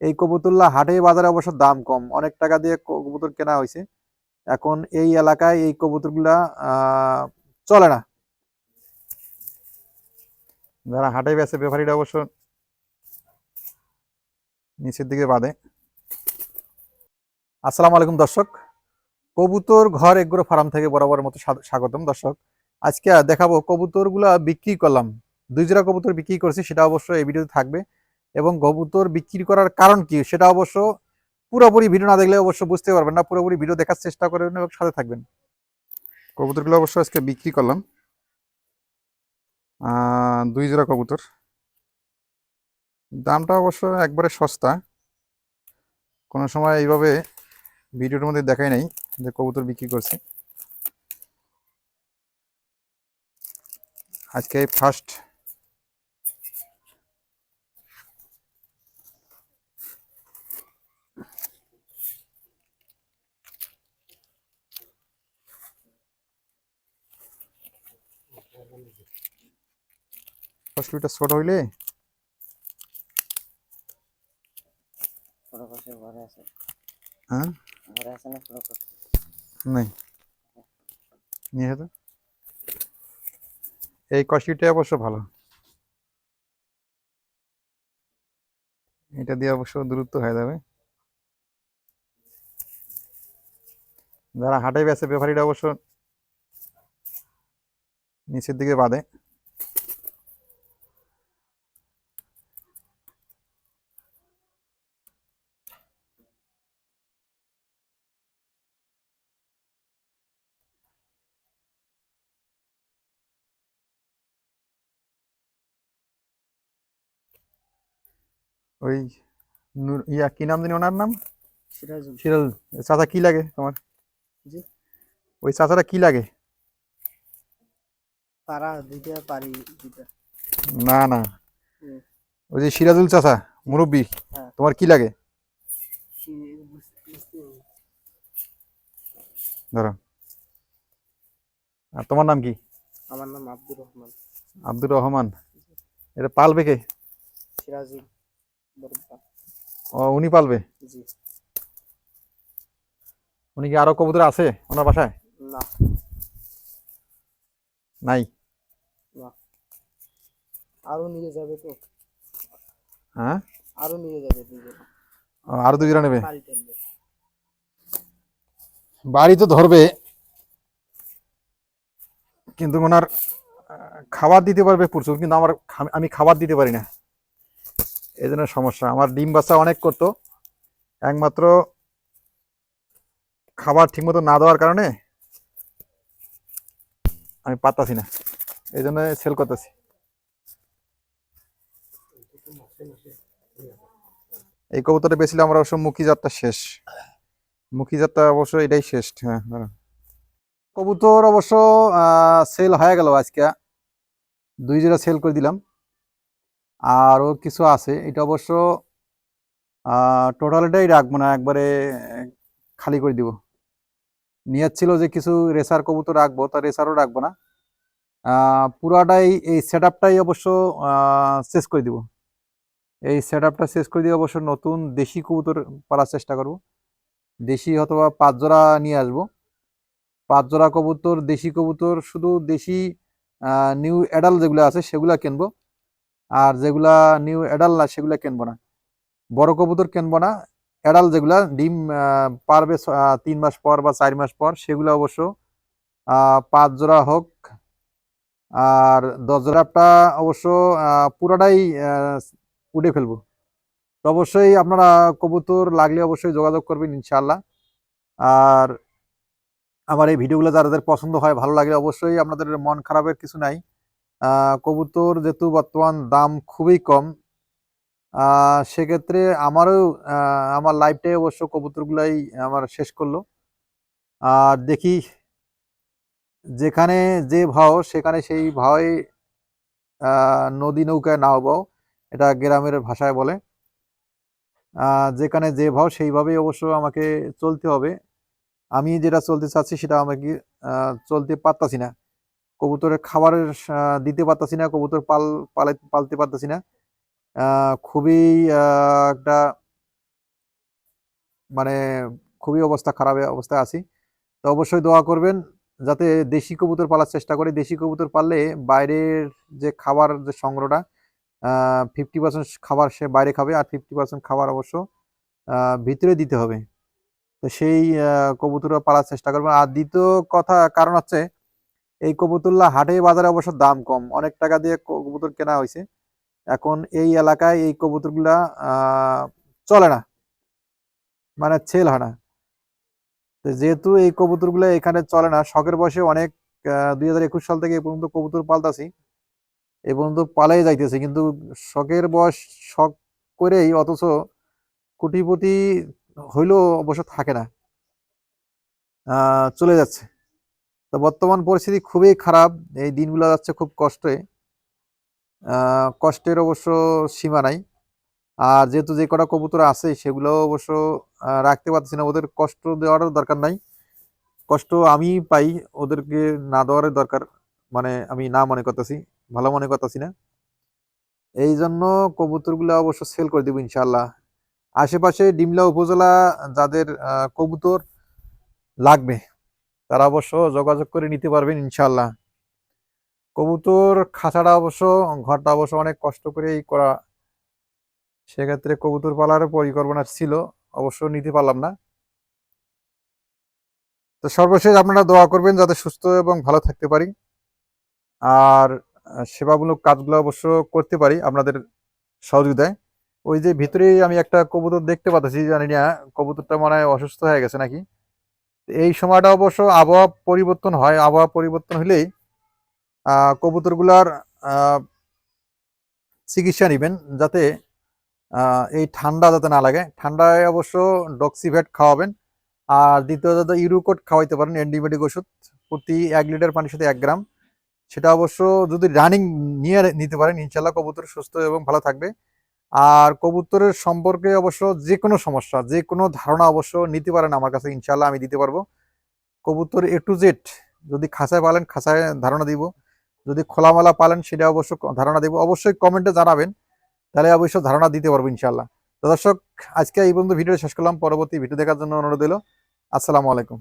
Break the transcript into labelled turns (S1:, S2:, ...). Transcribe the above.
S1: এই কবুতরলা হাটে বাজারে অবশ্য দাম কম। অনেক টাকা দিয়ে কবুতর কেনা হয়েছে। এখন এই এলাকায় এই কবুতরগুলা চলে না। যারা হাটে বেছে ব্যাপারীরা অবশ্য নিচের দিকে বাঁধে। আসসালামু আলাইকুম দর্শক। কবুতর ঘর এগ্রো ফার্ম থেকে বরাবরের মতো স্বাগ- স্বাগতম দর্শক। আজকে দেখাবো কবুতরগুলা বিক্রি করলাম। দুই জোড়া কবুতর বিক্রি করছি, সেটা অবশ্য এই ভিডিওতে থাকবে। এবং কবুতর বিক্রি করার কারণ কি সেটা অবশ্য পুরোপুরি ভিডিও না দেখলে অবশ্য বুঝতে পারবেন না। পুরোপুরি ভিডিও দেখার চেষ্টা করবেন এবং সাথে থাকবেন। কবুতরগুলো অবশ্য আজকে বিক্রি করলাম। দুই জোড়া কবুতর। দামটা অবশ্য একবারে সস্তা। কোনো সময় এইভাবে ভিডিওর মধ্যে দেখাই নাই যে কবুতর বিক্রি করছে। আজকে ফার্স্ট ছোট হইলে?
S2: আছে
S1: হ্যাঁ?
S2: না ছোট
S1: নেই। নিয়ে এই কষিটা অবশ্য ভালো। এটা দিয়ে অবশ্য দূরত্ব হয়ে যাবে। যারা হাটে বেছে ব্যাপারীরা অবশ্য নিচের দিকে বাঁধে ওই নূর ইয়া কি নাম জানি ওনার নাম?
S2: সিরাজুল।
S1: সিরাল চাচা কি লাগে তোমার? ওই চাচাটা কি লাগে?
S2: পারা দিতে পারি দিতে।
S1: না না। ওই যে সিরাজুল চাচা মুরব্বী
S2: হ্যাঁ।
S1: তোমার কি লাগে? ধরো। আর তোমার নাম কি?
S2: আমার নাম আব্দুর রহমান।
S1: আব্দুর রহমান। এটা পালবে কে?
S2: সিরাজুল
S1: ও উনি পালবে?
S2: জি।
S1: উনি কি আরও কবুতর আছে ওনার বাসায়?
S2: না।
S1: নাই।
S2: না। আরও নিয়ে যাবে তো।
S1: হ্যাঁ?
S2: আরও নিয়ে যাবে
S1: নেবে?
S2: বাড়ি
S1: তো ধরবে। কিন্তু ওনার খাবার দিতে পারবে প্রচুর কিন্তু আমার আমি খাবার দিতে পারি না। এই জন্য সমস্যা। আমার ডিম বাচ্চা অনেক করতো। একমাত্র খাবার ঠিকমতো না দেওয়ার কারণে আমি পাতাছি না। এই জন্য সেল করতেছি। এই কবুতরটা বেছিলে আমরা অবশ্য মুখী যাত্রা শেষ। মুখী যাত্রা অবশ্য এটাই শেষ হ্যাঁ কবুতর অবশ্য সেল হয়ে গেল আজকে। দুই জোড়া সেল করে দিলাম। আরও কিছু আছে। এটা অবশ্য টোটালটাই রাখব না, একবারে খালি করে দিব। নিয়ত ছিল যে কিছু রেসার কবুতর রাখব, তা রেসারও রাখব না। পুরাটাই এই সেট আপটাই অবশ্য শেষ করে দিব। এই সেট আপটা শেষ করে দিয়ে অবশ্য নতুন দেশি কবুতর পালার চেষ্টা করব। দেশি অথবা পাঁচ জোড়া নিয়ে আসব। পাঁচ জোড়া কবুতর, দেশি কবুতর, শুধু দেশি নিউ অ্যাডাল যেগুলো আছে সেগুলো কিনবো। আর যেগুলা নিউ অ্যাডাল না, সেগুলো কিনবো না। বড় কবুতর কিনবো না। অ্যাডাল যেগুলা, ডিম পারবে তিন মাস পর বা চার মাস পর, সেগুলো অবশ্য পাঁচ জোড়া হোক আর দশ জোড়াটা অবশ্য পুরাটাই উড়ে ফেলব। তো অবশ্যই আপনারা কবুতর লাগলে অবশ্যই যোগাযোগ করবেন ইনশাল্লাহ আর আমার এই ভিডিওগুলো যাদের পছন্দ হয়, ভালো লাগলে অবশ্যই আপনাদের মন খারাপের কিছু নাই। কবুতর যেহেতু বর্তমান দাম খুবই কম সেক্ষেত্রে আমারও আমার লাইফটাই অবশ্য কবুতরগুলাই আমার শেষ করল। আর দেখি যেখানে যে ভাও সেখানে সেই আহ, নদী নৌকায় নাও বাও এটা গ্রামের ভাষায় বলে। যেখানে যে ভাও সেইভাবেই অবশ্য আমাকে চলতে হবে। আমি যেটা চলতে চাচ্ছি সেটা আমাকে চলতে পারতাছি না। কবুতরের খাবারের দিতে পারতাছি না কবুতর পাল পালাই পালতে পারতাছি না। খুবই একটা মানে খুবই অবস্থা খারাপ অবস্থায় আছি। তো অবশ্যই দোয়া করবেন। যাতে দেশি কবুতর পালার চেষ্টা করে। দেশি কবুতর পাললে বাইরের যে খাবার যে সংগ্রহটা ফিফটি পার্সেন্ট খাবার সে বাইরে খাবে আর ফিফটি পার্সেন্ট খাবার অবশ্য ভিতরে দিতে হবে। তো সেই কবুতর পালার চেষ্টা করবে। আর দ্বিতীয় কথা, কারণ হচ্ছে এই কবুতরলা হাটে বাজারে অবশ্য দাম কম। অনেক টাকা দিয়ে কবুতর কেনা হয়েছে। এখন এই এলাকায় এই কবুতরগুলা চলে না। মানে সেল হয় না। যেহেতু এই কবুতরগুলো এখানে চলে না, শখের বয়সে অনেক দুই হাজার একুশ সাল থেকে এ পর্যন্ত কবুতর পালতাছি। এ পর্যন্ত পালাই যাইতেছে, কিন্তু শখের বয়স শখ করেই অথচ কোটিপতি হইলেও অবশ্য থাকে না। চলে যাচ্ছে। তো বর্তমান পরিস্থিতি খুবই খারাপ, এই দিনগুলো যাচ্ছে খুব কষ্টে। কষ্টের অবশ্য সীমা নাই। আর যেহেতু যে কটা কবুতর আছে সেগুলো অবশ্য রাখতে পারতেছি না। ওদের কষ্ট দেওয়ারও দরকার নাই। কষ্ট আমি পাই, ওদেরকে না দেওয়ার দরকার। মানে আমি না মনে করতেছি, ভালো মনে করতেছি না। এই জন্য কবুতরগুলো অবশ্য সেল করে দেবো ইনশাল্লাহ আশেপাশে ডিমলা উপজেলা যাদের কবুতর লাগবে, তারা অবশ্য যোগাযোগ করে নিতে পারবেন ইনশাল্লাহ কবুতর খাঁচাটা অবশ্য, ঘরটা অবশ্য অনেক কষ্ট করেই করা। সেক্ষেত্রে কবুতর পালার পরিকল্পনা ছিল। অবশ্য নিতে পারলাম না। তো সর্বশেষ আপনারা দোয়া করবেন যাতে সুস্থ এবং ভালো থাকতে পারি। আর সেবামূলক কাজগুলো অবশ্য করতে পারি আপনাদের সহযোগিতায়। ওই যে ভিতরেই আমি একটা কবুতর দেখতে পাচ্ছি, জানি না, কবুতরটা মনে হয় অসুস্থ হয়ে গেছে নাকি? এই সময়টা অবশ্য আবহাওয়া পরিবর্তন হয়। আবহাওয়া পরিবর্তন হলেই কবুতরগুলার চিকিৎসা নেবেন যাতে এই ঠান্ডা যাতে না লাগে। ঠান্ডায় অবশ্য ডক্সিভেট খাওয়াবেন। আর দ্বিতীয় যাতে ইউরোকোট খাওয়াইতে পারেন, অ্যান্টিবায়োটিক ওষুধ প্রতি এক লিটার পানির সাথে এক গ্রাম। সেটা অবশ্য যদি রানিং নিয়ে নিতে পারেন ইনশাল্লাহ কবুতর সুস্থ এবং ভালো থাকবে। আর কবুতরের সম্পর্কে অবশ্য যে কোনো সমস্যা, যে কোনো ধারণা অবশ্য নিতে পারেন আমার কাছে ইনশাল্লাহ আমি দিতে পারব। কবুতর এ টু জেড যদি খাঁচায় পালেন, খাঁচায় ধারণা দিব। যদি খোলামেলা পালেন, সেটা অবশ্য ধারণা দিব। অবশ্যই কমেন্টে জানাবেন। তাহলে অবশ্য ধারণা দিতে পারব ইনশাল্লাহ দর্শক, আজকে এই পর্যন্ত ভিডিও শেষ করলাম। পরবর্তী ভিডিও দেখার জন্য অনুরোধ দিল আসসালামু আলাইকুম।